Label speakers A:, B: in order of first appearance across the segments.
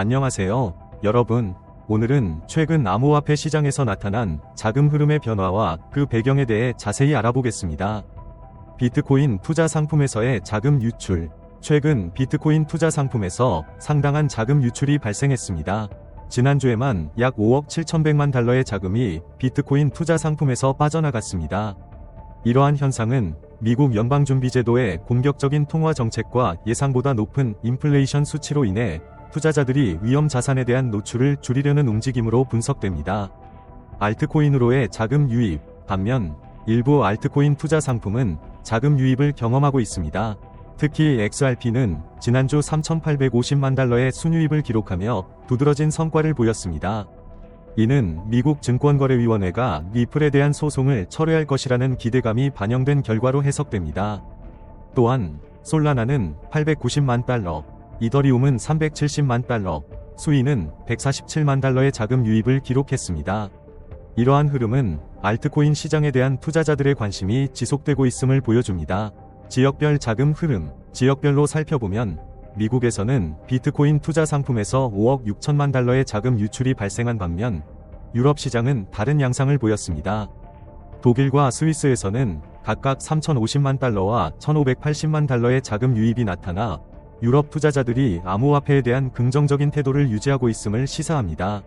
A: 안녕하세요, 여러분. 오늘은 최근 암호화폐 시장에서 나타난 자금 흐름의 변화와 그 배경에 대해 자세히 알아보겠습니다. 비트코인 투자 상품에서의 자금 유출. 최근 비트코인 투자 상품에서 상당한 자금 유출이 발생했습니다. 지난주에만 약 5억 7천백만 달러의 자금이 비트코인 투자 상품에서 빠져나갔습니다. 이러한 현상은 미국 연방준비제도의 공격적인 통화 정책과 예상보다 높은 인플레이션 수치로 인해 투자자들이 위험 자산에 대한 노출을 줄이려는 움직임으로 분석됩니다. 알트코인으로의 자금 유입, 반면 일부 알트코인 투자 상품은 자금 유입을 경험하고 있습니다. 특히 XRP는 지난주 3,850만 달러의 순유입을 기록하며 두드러진 성과를 보였습니다. 이는 미국 증권거래위원회가 리플에 대한 소송을 철회할 것이라는 기대감이 반영된 결과로 해석됩니다. 또한 솔라나는 890만 달러, 이더리움은 370만 달러, 수위는 147만 달러의 자금 유입을 기록했습니다. 이러한 흐름은 알트코인 시장에 대한 투자자들의 관심이 지속되고 있음을 보여줍니다. 지역별 자금 흐름, 지역별로 살펴보면 미국에서는 비트코인 투자 상품에서 5억 6천만 달러의 자금 유출이 발생한 반면 유럽 시장은 다른 양상을 보였습니다. 독일과 스위스에서는 각각 3,050만 달러와 1,580만 달러의 자금 유입이 나타나 유럽 투자자들이 암호화폐에 대한 긍정적인 태도를 유지하고 있음을 시사합니다.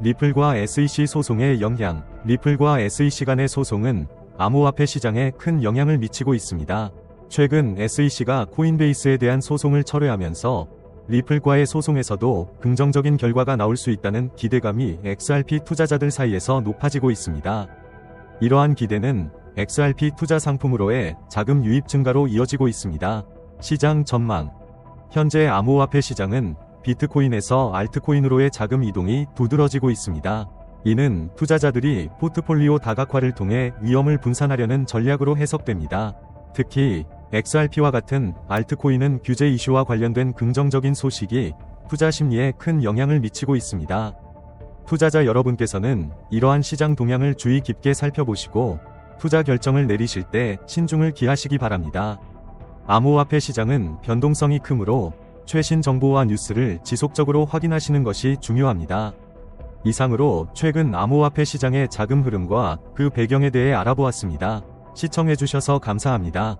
A: 리플과 SEC 소송의 영향, 리플과 SEC 간의 소송은 암호화폐 시장에 큰 영향을 미치고 있습니다. 최근 SEC가 코인베이스에 대한 소송을 철회하면서 리플과의 소송에서도 긍정적인 결과가 나올 수 있다는 기대감이 XRP 투자자들 사이에서 높아지고 있습니다. 이러한 기대는 XRP 투자 상품으로의 자금 유입 증가로 이어지고 있습니다. 시장 전망 현재 암호화폐 시장은 비트코인에서 알트코인으로의 자금 이동이 두드러지고 있습니다. 이는 투자자들이 포트폴리오 다각화를 통해 위험을 분산하려는 전략으로 해석됩니다. 특히 XRP와 같은 알트코인은 규제 이슈와 관련된 긍정적인 소식이 투자 심리에 큰 영향을 미치고 있습니다. 투자자 여러분께서는 이러한 시장 동향을 주의 깊게 살펴보시고 투자 결정을 내리실 때 신중을 기하시기 바랍니다. 암호화폐 시장은 변동성이 크므로 최신 정보와 뉴스를 지속적으로 확인하시는 것이 중요합니다. 이상으로 최근 암호화폐 시장의 자금 흐름과 그 배경에 대해 알아보았습니다. 시청해주셔서 감사합니다.